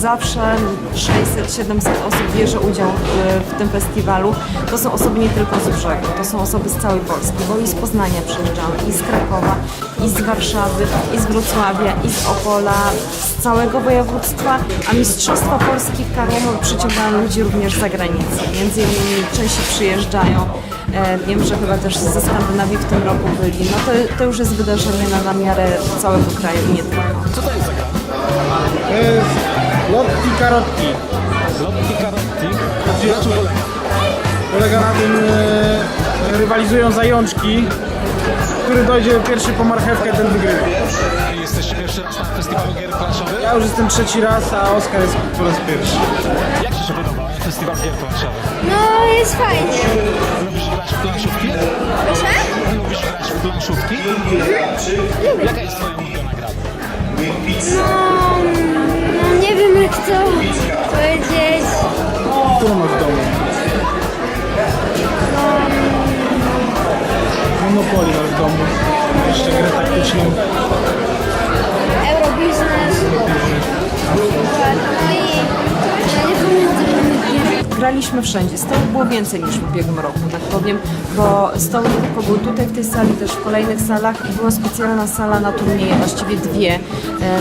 zawsze 600-700 osób bierze udział w, w tym festiwalu. To są osoby nie tylko z brzegu, to są osoby z całej Polski, bo i z Poznania przyjeżdżały, i z Krakowa, i z Warszawy, i z Wrocławia, i z Opola, z całego województwa, a Mistrzostwa Polski w Karłowo przyciągają ludzi również z zagranicy. Między innymi części przyjeżdżają. E, Wiem, że chyba też ze Skandynawii w tym roku byli. No to, to już jest wydarzenie na, na miarę całego kraju i nie tylko. Co to jest za gra? Karotki. Lotti Karotti. Na czym polega? Polega na tym, e, rywalizują zajączki. Który dojdzie pierwszy po marchewkę, ten wygrywa. Jesteście pierwszy raz na festiwalu gier planszowych. Ja już jestem trzeci raz, a Oskar jest po raz pierwszy. Jak Ci się podoba festiwal gier planszowych? No, jest fajnie. Lubisz grać w planszówki? Proszę? Lubisz grać w planszówki? Jaka jest Twoja ulubiona gra? No Monopoly masz w domu. Jeszcze grę taktyczną. Eurobiznes. No i ja nie pamiętam. Graliśmy wszędzie. Stołów było więcej niż w ubiegłym roku, tak powiem, bo stoły tylko były tutaj w tej sali, też w kolejnych salach i była specjalna sala na turnieje, właściwie dwie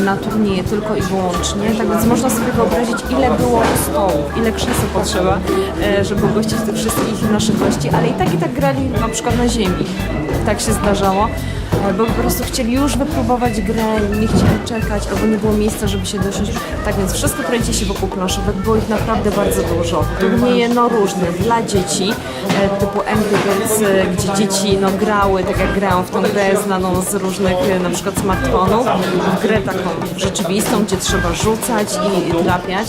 na turnieje tylko i wyłącznie. Tak więc można sobie wyobrazić, ile było stołów, ile krzeseł potrzeba, e, żeby gościć tych wszystkich naszych gości, ale i tak i tak grali na przykład na ziemi. Tak się zdarzało. e, Bo po prostu chcieli już wypróbować grę, nie chcieli czekać, albo nie było miejsca, żeby się dosiąść. Tak więc wszystko kręci się wokół planszówek, było ich naprawdę bardzo dużo. Turnieje no różne, dla dzieci, e, typu Angry Birds, e, gdzie dzieci no grały, tak jak grają w tą grę znaną z różnych e, na przykład smartfonów, w grę taką rzeczywistą, gdzie trzeba rzucać i, trafiać.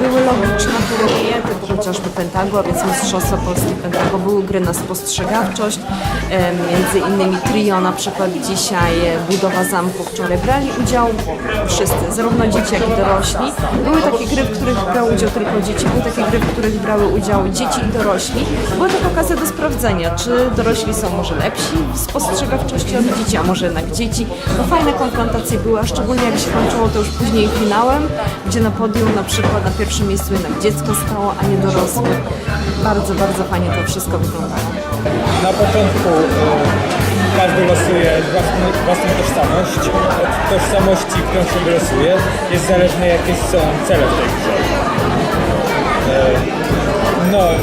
Były logiczne turnieje, typu chociażby Pentago, a więc Mistrzostwa Polskie Pentago, były gry na spostrzegawczość, między innymi Trio na przykład dzisiaj, e, budowa zamku wczoraj. Brali udział wszyscy, zarówno dzieci, jak i dorośli. Były takie gry, w których brały udział tylko dzieci, były takie gry, w których brały udział dzieci i dorośli. Była to okazja do sprawdzenia, czy dorośli są może lepsi w spostrzegawczości od dzieci, a może jednak dzieci. No fajne konfrontacje były, a szczególnie jak się kończyło to już później finałem, gdzie na podium na przykład na pierwszym miejscu jednak dziecko stało, a nie dorosły. Bardzo, bardzo fajnie to wszystko wyglądało. Na początku e, każdy losuje własną, tożsamość. Od tożsamości, którą się wylosuje, jest zależne jakie są cele w tej grze. E, No, e,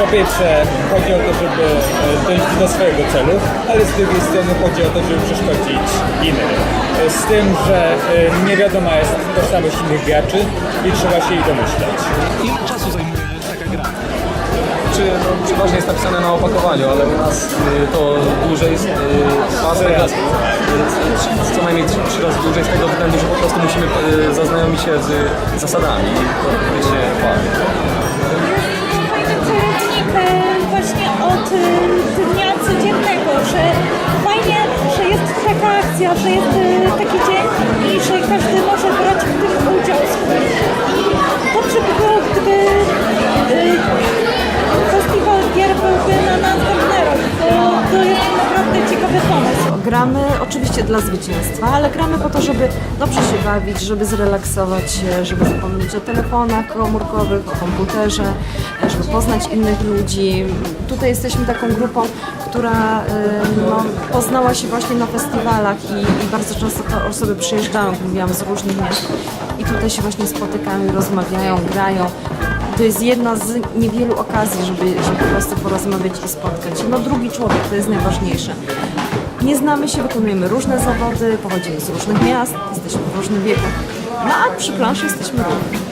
po pierwsze chodzi o to, żeby e, dojść do swojego celu, ale z drugiej strony chodzi o to, żeby przeszkodzić innym. Z tym, że e, nie wiadoma jest tożsamość innych graczy i trzeba się jej domyślać. Ile czasu zajmuje taka gra? Czy no, przeważnie jest napisane na opakowaniu, ale u nas y, to dłużej jest y, razy, y, co najmniej trzy, razy dłużej z tego względu, że po prostu musimy y, zaznajomić się z zasadami i to się bawi. Taka Gramy oczywiście dla zwycięstwa, ale gramy po to, żeby dobrze się bawić, żeby zrelaksować się, żeby zapomnieć o telefonach komórkowych, o komputerze, żeby poznać innych ludzi. Tutaj jesteśmy taką grupą, która no, poznała się właśnie na festiwalach i, i bardzo często te osoby przyjeżdżają, mówiłam, z różnych miast i tutaj się właśnie spotykają, rozmawiają, grają. To jest jedna z niewielu okazji, żeby, żeby po prostu porozmawiać i spotkać. No drugi człowiek, to jest najważniejsze. Nie znamy się, wykonujemy różne zawody, pochodzimy z różnych miast, jesteśmy w różnych wiekach. No a przy planszy jesteśmy równi.